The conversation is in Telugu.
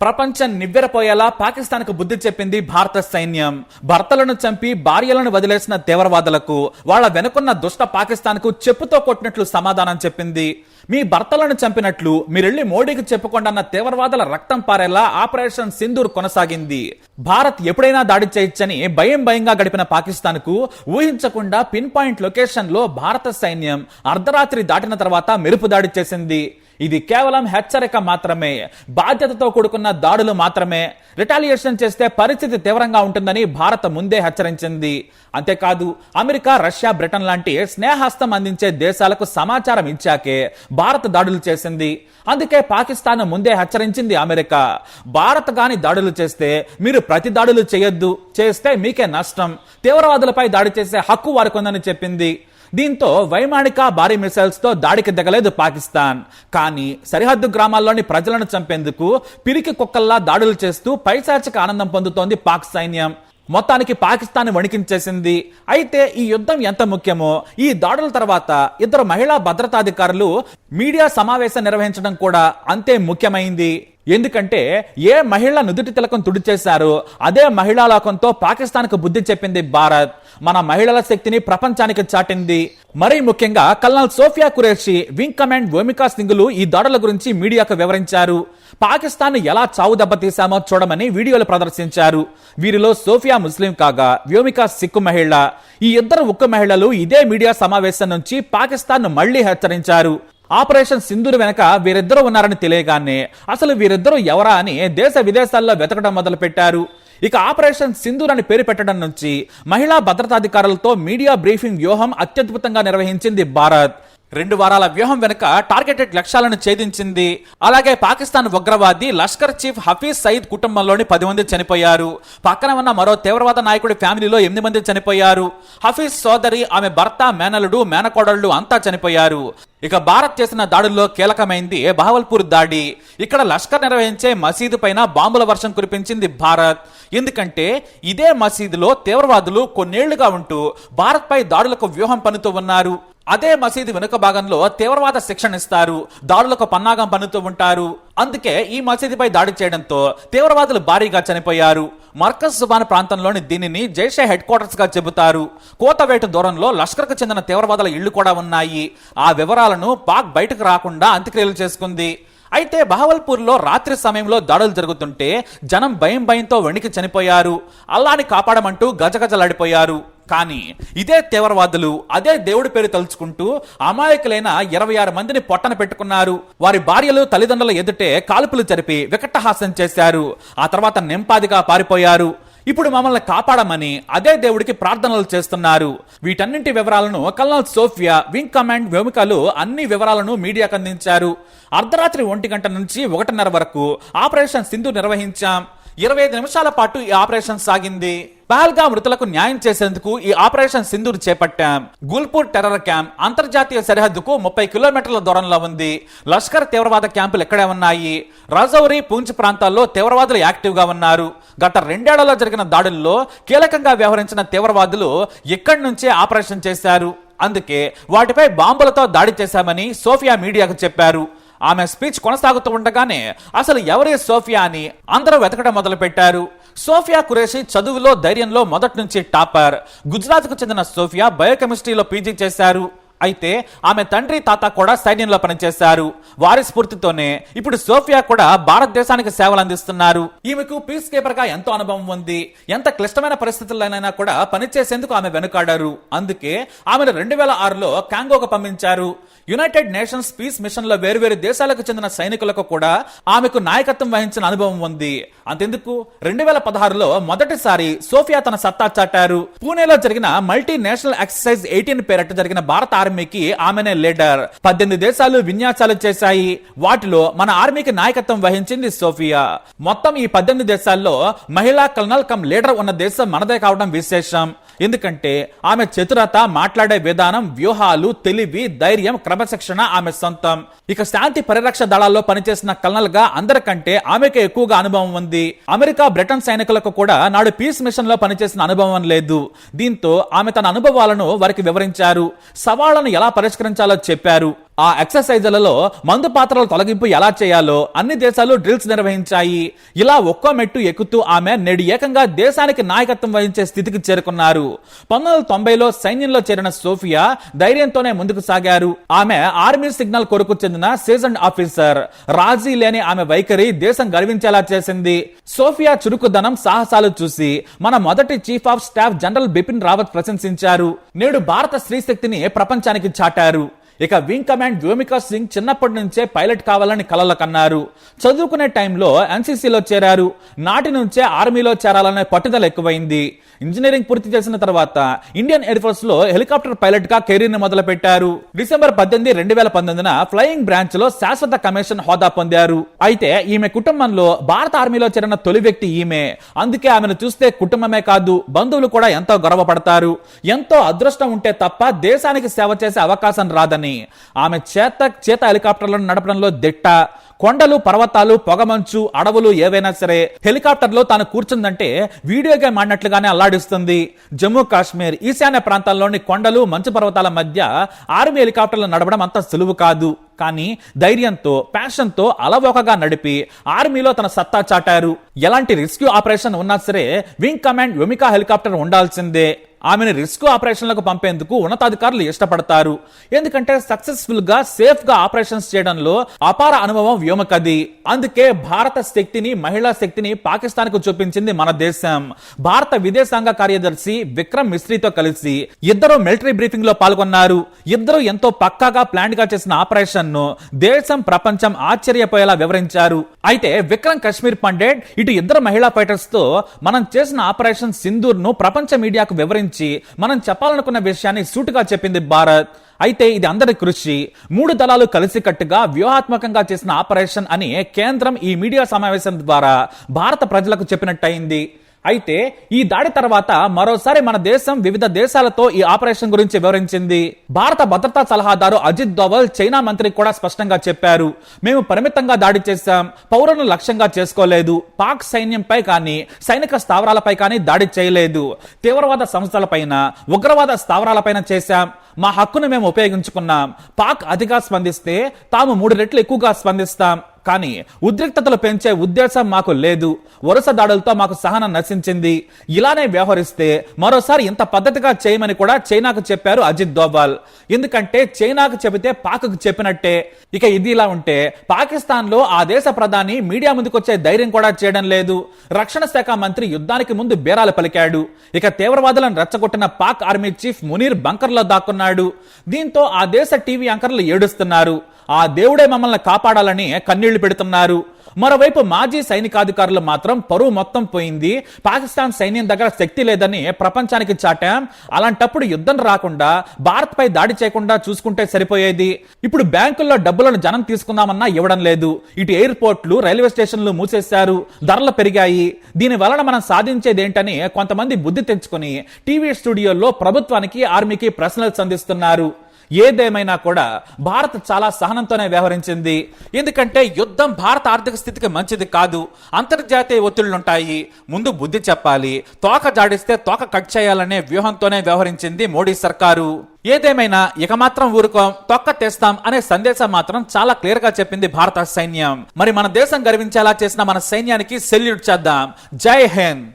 ప్రపంచం నివ్వెరపోయేలా పాకిస్తాన్కు బుద్ధి చెప్పింది భారత సైన్యం. భర్తలను చంపి భార్యలను వదిలేసిన తీవ్రవాదులకు వాళ్ళ వెనుకున్న దుష్ట పాకిస్తాన్కు చెప్పుతో కొట్టినట్లు సమాధానం చెప్పింది. మీ భర్తలను చంపినట్లు మీరెళ్ళి మోడీకి చెప్పుకోండన్న తీవ్రవాదుల రక్తం పారేలా ఆపరేషన్ సింధూర్ కొనసాగింది. భారత్ ఎప్పుడైనా దాడి చేయొచ్చని భయం భయంగా గడిపిన పాకిస్తాన్కు ఊహించకుండా పిన్ పాయింట్ లొకేషన్లో భారత సైన్యం అర్ధరాత్రి దాటిన తర్వాత మెరుపు దాడి చేసింది. ఇది కేవలం హెచ్చరిక మాత్రమే. బాధ్యతతో కూడుకున్న దాడులు మాత్రమే. రిటాలియేషన్ చేస్తే పరిస్థితి తీవ్రంగా ఉంటుందని భారత్ ముందే హెచ్చరించింది. అంతేకాదు అమెరికా రష్యా బ్రిటన్ లాంటి స్నేహస్తం అందించే దేశాలకు సమాచారం ఇచ్చాకే భారత్ దాడులు చేసింది. అందుకే పాకిస్తాన్ ముందే హెచ్చరించింది అమెరికా. భారత్ గాని దాడులు చేస్తే మీరు ప్రతి దాడులు చేయొద్దు. చేస్తే మీకే నష్టం. తీవ్రవాదులపై దాడి చేసే హక్కు వారికి ఉందని చెప్పింది. దీంతో వైమానిక భారీ మిసైల్స్తో దాడికి దిగలేదు పాకిస్తాన్. కానీ సరిహద్దు గ్రామాల్లోని ప్రజలను చంపేందుకు పిరికి కుక్కల్లా దాడులు చేస్తూ పైశాచిక ఆనందం పొందుతోంది పాక్ సైన్యం. మొత్తానికి పాకిస్తాన్ వణికించేసింది. అయితే ఈ యుద్ధం ఎంత ముఖ్యమో ఈ దాడుల తర్వాత ఇద్దరు మహిళా భద్రతాధికారులు మీడియా సమావేశం నిర్వహించడం కూడా అంతే ముఖ్యమైంది. ఎందుకంటే ఏ మహిళ నుదుటి తిలకం తుడిచేశారో అదే మహిళా లోకంతో పాకిస్తాన్కు బుద్ధి చెప్పింది భారత్. మన మహిళల శక్తిని ప్రపంచానికి చాటింది. మరీ ముఖ్యంగా colonel Sofia Qureshi wing command Vyomika సింగులు ఈ దాడుల గురించి మీడియాకు వివరించారు. పాకిస్తాన్ ఎలా చావు దెబ్బతీశామో చూడమని వీడియోలు ప్రదర్శించారు. వీరిలో సోఫియా ముస్లిం కాగా వ్యోమికా సిక్కు మహిళ. ఈ ఇద్దరు ఉక్కు మహిళలు ఇదే మీడియా సమావేశం నుంచి పాకిస్తాన్ మళ్ళీ హెచ్చరించారు. ఆపరేషన్ సింధూర్ వెనక వీరిద్దరూ ఉన్నారని తెలియగానే అసలు వీరిద్దరూ ఎవరా అని దేశ విదేశాల్లో వెతకడం మొదలుపెట్టారు. ఇక ఆపరేషన్ సింధూర్ అని పేరు పెట్టడం నుంచి మహిళా భద్రతాధికారులతో మీడియా బ్రీఫింగ్ వ్యూహం అత్యద్భుతంగా నిర్వహించింది భారత్. రెండు వారాల వ్యూహం వెనుక టార్గెటెడ్ లక్ష్యాలను ఛేదించింది. అలాగే పాకిస్తాన్ ఉగ్రవాది లష్కర్ చీఫ్ హఫీజ్ సయీద్ కుటుంబంలోని పది మంది చనిపోయారు. పక్కన ఉన్న మరో తీవ్రవాద నాయకుడి ఫ్యామిలీలో ఎనిమిది మంది చనిపోయారు. హఫీజ్ సోదరి ఆమె భర్త మేనలుడు మేనకోడళ్ళు అంతా చనిపోయారు. ఇక భారత్ చేసిన దాడుల్లో కీలకమైంది బహవల్పూర్ దాడి. ఇక్కడ లష్కర్ నిర్వహించే మసీదు పైన బాంబుల వర్షం కురిపించింది భారత్. ఎందుకంటే ఇదే మసీదులో తీవ్రవాదులు కొన్నేళ్ళుగా ఉంటూ భారత్ పై దాడులకు వ్యూహం పన్నుతూ ఉన్నారు. అదే మసీదు వెనుక భాగంలో తీవ్రవాద శిక్షణ ఇస్తారు దాడులకు పన్నాగం పన్నుతూ ఉంటారు. అందుకే ఈ మసీదుపై దాడి చేయడంతో తీవ్రవాదులు భారీగా చనిపోయారు. మర్కజ్ సుబాన్ ప్రాంతంలోని దీనిని జైషే హెడ్ క్వార్టర్స్గా చెబుతారు. కోతవేటు దూరంలో లష్కర్కు చెందిన తీవ్రవాదుల ఇళ్ళు కూడా ఉన్నాయి. ఆ వివరాలను పాక్ బయటకు రాకుండా అంత్యక్రియలు చేసుకుంది. అయితే బహవల్పూర్లో రాత్రి సమయంలో దాడులు జరుగుతుంటే జనం భయం భయంతో వణికి చనిపోయారు. అల్లాని కాపాడమంటూ గజగజలాడిపోయారు. కానీ ఇదే తీవ్రవాదులు అదే దేవుడి పేరు తలుచుకుంటూ అమాయకులైన ఇరవై ఆరు మందిని పొట్టన పెట్టుకున్నారు. వారి భార్యలు తల్లిదండ్రుల ఎదుటే కాల్పులు జరిపి వికటహాసం చేశారు. ఆ తర్వాత నింపాదిగా పారిపోయారు. ఇప్పుడు మమ్మల్ని కాపాడమని అదే దేవుడికి ప్రార్థనలు చేస్తున్నారు. వీటన్నింటి వివరాలను కల్నల్ సోఫియా వింగ్ కమాండ్ వ్యోమికలు అన్ని వివరాలను మీడియాకు అందించారు. అర్ధరాత్రి ఒంటి గంట నుంచి ఒకటిన్నర వరకు ఆపరేషన్ సింధు నిర్వహించాం. ఇరవై ఐదు నిమిషాల పాటు ఈ ఆపరేషన్ సాగింది. పహల్గా మృతులకు న్యాయం చేసేందుకు ఈ ఆపరేషన్ సింధూర్ చేపట్టాం. గుల్పూర్ టెర్రర్ క్యాంప్ అంతర్జాతీయ సరిహద్దుకు ముప్పై కిలోమీటర్ల దూరంలో ఉంది. లష్కర్ తీవ్రవాద క్యాంపులు ఎక్కడే ఉన్నాయి. రాజౌరి పూంచ్ ప్రాంతాల్లో తీవ్రవాదులు యాక్టివ్గా ఉన్నారు. గత రెండేళ్ళలో జరిగిన దాడుల్లో కీలకంగా వ్యవహరించిన తీవ్రవాదులు ఇక్కడి నుంచే ఆపరేషన్ చేశారు. అందుకే వాటిపై బాంబులతో దాడి చేశామని సోఫియా మీడియాకు చెప్పారు. ఆమె స్పీచ్ కొనసాగుతూ ఉండగానే అసలు ఎవరే సోఫియా అని అందరూ వెతకడం మొదలు పెట్టారు సోఫియా కురేషి చదువులో ధైర్యంలో మొదటి నుంచి టాపర్. గుజరాత్కు చెందిన సోఫియా బయోకెమిస్ట్రీలో పీజీ చేశారు. అయితే ఆమె తండ్రి తాత కూడా సైన్యంలో పనిచేశారు. వారి స్ఫూర్తితోనే ఇప్పుడు సోఫియా కూడా భారతదేశానికి సేవలు అందిస్తున్నారు. ఈమెకు పీస్ కీపర్గా ఎంతో అనుభవం ఉంది. ఎంత క్లిష్టమైన పరిస్థితుల్లోనైనా కూడా పనిచేసేందుకు ఆమె వెనుకాడారు. అందుకే ఆమెను రెండు వేల ఆరులో కాంగోకు పంపించారు. యునైటెడ్ నేషన్స్ పీస్ మిషన్లో వేరువేరు దేశాలకు చెందిన సైనికులకు కూడా ఆమెకు నాయకత్వం వహించిన అనుభవం ఉంది. అంతెందుకు? రెండు వేల పదహారులో మొదటిసారి సోఫియా తన సత్తా చాటారు. పూణేలో జరిగిన మల్టీ నేషనల్ ఎక్సర్సైజ్ ఎయిటీన్ పేరట జరిగిన భారత ఆర్మీ ఆర్మీకి ఆమెనే లీడర్. పద్దెనిమిది దేశాలు విన్యాసాలు చేశాయి. వాటిలో మన ఆర్మీకి నాయకత్వం వహించింది సోఫియా. మొత్తం ఈ పద్దెనిమిది దేశాల్లో మహిళా కల్నల్ కమ్ లీడర్ ఉన్న దేశం మనదే కావడం విశేషం. ఎందుకంటే ఆమె చతురత మాట్లాడే విధానం వ్యూహాలు తెలివి ధైర్యం క్రమశిక్షణ ఆమె సొంతం. ఇక శాంతి పరిరక్ష దళాల్లో పనిచేసిన కల్నల్గా అందరికంటే ఆమెకే ఎక్కువగా అనుభవం ఉంది. అమెరికా బ్రిటన్ సైనికులకు కూడా నాడు పీస్ మిషన్లో పనిచేసిన అనుభవం లేదు. దీంతో ఆమె తన అనుభవాలను వారికి వివరించారు. సవాళ్ళను ఎలా పరిష్కరించాలో చెప్పారు. ఆ ఎక్సర్సైజులలో మందు పాత్రల తొలగింపు ఎలా చేయాలో అన్ని దేశాలు డ్రిల్స్ నిర్వహించాయి. ఇలా ఒక్కో మెట్టు ఎక్కుతూ ఆమె నేడు ఏకంగా దేశానికి నాయకత్వం వహించే స్థితికి చేరుకున్నారు. పంతొమ్మిది వందల తొంభైలో సైన్యంలో చేరిన సోఫియా ధైర్యంతోనే ముందుకు సాగారు. ఆమె ఆర్మీ సిగ్నల్ కొరకు చెందిన సీజన్ ఆఫీసర్. రాజీ లేని ఆమె వైఖరి దేశం గర్వించేలా చేసింది. సోఫియా చురుకుదనం సాహసాలు చూసి మన మొదటి chief of staff general Bipin Rawat ప్రశంసించారు. నేడు భారత స్త్రీ శక్తిని ప్రపంచానికి చాటారు. ఇక వింగ్ కమాండ్ వ్యోమికా సింగ్ చిన్నప్పటి నుంచే పైలట్ కావాలని కలలు కన్నారు. చదువుకునే టైంలో ఎన్సీసీలో చేరారు. నాటి నుంచే ఆర్మీలో చేరాలనే పట్టుదల ఎక్కువైంది. ఇంజనీరింగ్ పూర్తి చేసిన తర్వాత ఇండియన్ ఎయిర్ ఫోర్స్లో హెలికాప్టర్ పైలట్గా కెరీర్ని మొదలు పెట్టారు డిసెంబర్ పద్దెనిమిది రెండు వేల పంతొమ్మిదిన ఫ్లయింగ్ బ్రాంచ్లో శాశ్వత కమిషన్ హోదా పొందారు. అయితే ఈమె కుటుంబంలో భారత ఆర్మీలో చేరిన తొలి వ్యక్తి ఈమె. అందుకే ఆమెను చూస్తే కుటుంబమే కాదు బంధువులు కూడా ఎంతో గర్వపడతారు. ఎంతో అదృష్టం ఉంటే తప్ప దేశానికి సేవ చేసే అవకాశం రాదని ఆమె చేత చేత హెలికాప్టర్లను నడపడంలో దిట్ట కొండలు పర్వతాలు పొగమంచు అడవులు ఏవైనా సరే హెలికాప్టర్లో తాను కూర్చుందంటే వీడియో గేమ్ ఆడినట్లుగానే అల్లాడిస్తుంది. జమ్మూ కాశ్మీర్ ఈశాన్య ప్రాంతాల్లోని కొండలు మంచు పర్వతాల మధ్య ఆర్మీ హెలికాప్టర్లు నడపడం అంత సులువు కాదు. కానీ ధైర్యంతో ప్యాషన్తో అలవోకగా నడిపి ఆర్మీలో తన సత్తా చాటారు. ఎలాంటి రెస్క్యూ ఆపరేషన్ ఉన్నా సరే వింగ్ కమాండ్ వ్యోమికా హెలికాప్టర్ ఉండాల్సిందే. ఆమెను రిస్క్ ఆపరేషన్లకు పంపేందుకు ఉన్నతాధికారులు ఇష్టపడతారు. ఎందుకంటే సక్సెస్ఫుల్గా సేఫ్గా ఆపరేషన్స్ చేయడంలో అపార అనుభవం వ్యోమకది. అందుకే భారత శక్తిని మహిళా శక్తిని పాకిస్తాన్కు చూపించింది మన దేశం. భారత విదేశాంగ కార్యదర్శి విక్రమ్ మిస్త్రీతో కలిసి ఇద్దరు మిలిటరీ బ్రీఫింగ్లో పాల్గొన్నారు. ఇద్దరు ఎంతో పక్కాగా ప్లాన్గా చేసిన ఆపరేషన్ను దేశం ప్రపంచం ఆశ్చర్యపోయేలా వివరించారు. అయితే విక్రమ్ కశ్మీర్ పండేట్ ఇటు ఇద్దరు మహిళా ఫైటర్స్తో మనం చేసిన ఆపరేషన్ సింధూర్ను ప్రపంచ మీడియాకు వివరించి. మనం చెప్పాలనుకున్న విషయాన్ని సూటుగా చెప్పింది భారత్. అయితే ఇది అందరి కృషి. మూడు దళాలు కలిసికట్టుగా వ్యూహాత్మకంగా చేసిన ఆపరేషన్ అని కేంద్రం ఈ మీడియా సమావేశం ద్వారా భారత ప్రజలకు చెప్పినట్టయింది. అయితే ఈ దాడి తర్వాత మరోసారి మన దేశం వివిధ దేశాలతో ఈ ఆపరేషన్ గురించి వివరించింది. భారత భద్రతా సలహాదారు అజిత్ దోవల్ చైనా మంత్రి కూడా స్పష్టంగా చెప్పారు. మేము పరిమితంగా దాడి చేశాం. పౌరులను లక్ష్యంగా చేసుకోలేదు. పాక్ సైన్యంపై కానీ సైనిక స్థావరాలపై కానీ దాడి చేయలేదు. తీవ్రవాద సంస్థలపైన ఉగ్రవాద స్థావరాలపైన చేశాం. మా హక్కును మేము ఉపయోగించుకున్నాం. పాక్ అతిగా స్పందిస్తే తాము మూడు రెట్లు ఎక్కువగా స్పందిస్తాం. కానీ ఉద్రిక్తతలు పెంచే ఉద్దేశం మాకు లేదు. వరుస దాడులతో మాకు సహనం నశించింది. ఇలానే వ్యవహరిస్తే మరోసారి ఇంత పద్ధతిగా చేయమని కూడా చైనాకు చెప్పారు అజిత్ దోవాల్. ఎందుకంటే చైనాకు చెబితే పాక్కు చెప్పినట్టే. ఇక ఇది ఇలా ఉంటే పాకిస్తాన్లో ఆ దేశ ప్రధాని మీడియా ముందుకొచ్చే ధైర్యం కూడా చేయడం లేదు. రక్షణ శాఖ మంత్రి యుద్ధానికి ముందు బేరాలు పలికాడు. ఇక తీవ్రవాదులను రెచ్చగొట్టిన పాక్ ఆర్మీ చీఫ్ మునీర్ బంకర్లో దాక్కున్నాడు. దీంతో ఆ దేశ టీవీ యాంకర్లు ఏడుస్తున్నారు. ఆ దేవుడే మమ్మల్ని కాపాడాలని కన్నీళ్ళు పెడుతున్నారు. మరోవైపు మాజీ సైనికాధికారులు మాత్రం పరువు మొత్తం పోయింది. పాకిస్తాన్ సైన్యం దగ్గర శక్తి లేదని ప్రపంచానికి చాటాం. అలాంటప్పుడు యుద్ధం రాకుండా భారత్ పై దాడి చేయకుండా చూసుకుంటే సరిపోయేది. ఇప్పుడు బ్యాంకుల్లో డబ్బులను జనం తీసుకుందామన్నా ఇవ్వడం లేదు. ఇటు ఎయిర్పోర్ట్లు రైల్వే స్టేషన్లు మూసేశారు. ధరలు పెరిగాయి. దీని వలన మనం సాధించేది ఏంటని కొంతమంది బుద్ధి తెచ్చుకుని టీవీ స్టూడియోల్లో ప్రభుత్వానికి ఆర్మీకి ప్రశ్నలు సంధిస్తున్నారు. ఏదేమైనా కూడా భారత్ చాలా సహనంతోనే వ్యవహరించింది. ఎందుకంటే యుద్ధం భారత ఆర్థిక స్థితికి మంచిది కాదు. అంతర్జాతీయ ఒత్తిళ్ళుంటాయి ముందు బుద్ధి చెప్పాలి. తోక జాడిస్తే తోక కట్ చేయాలనే వ్యూహంతోనే వ్యవహరించింది మోడీ సర్కారు. ఏదేమైనా ఇక మాత్రం ఊరుకోం తొక్క తెస్తాం అనే సందేశం మాత్రం చాలా క్లియర్గా చెప్పింది భారత సైన్యం. మరి మన దేశం గర్వించేలా చేసిన మన సైన్యానికి సెల్యూట్ చేద్దాం. జై హింద్.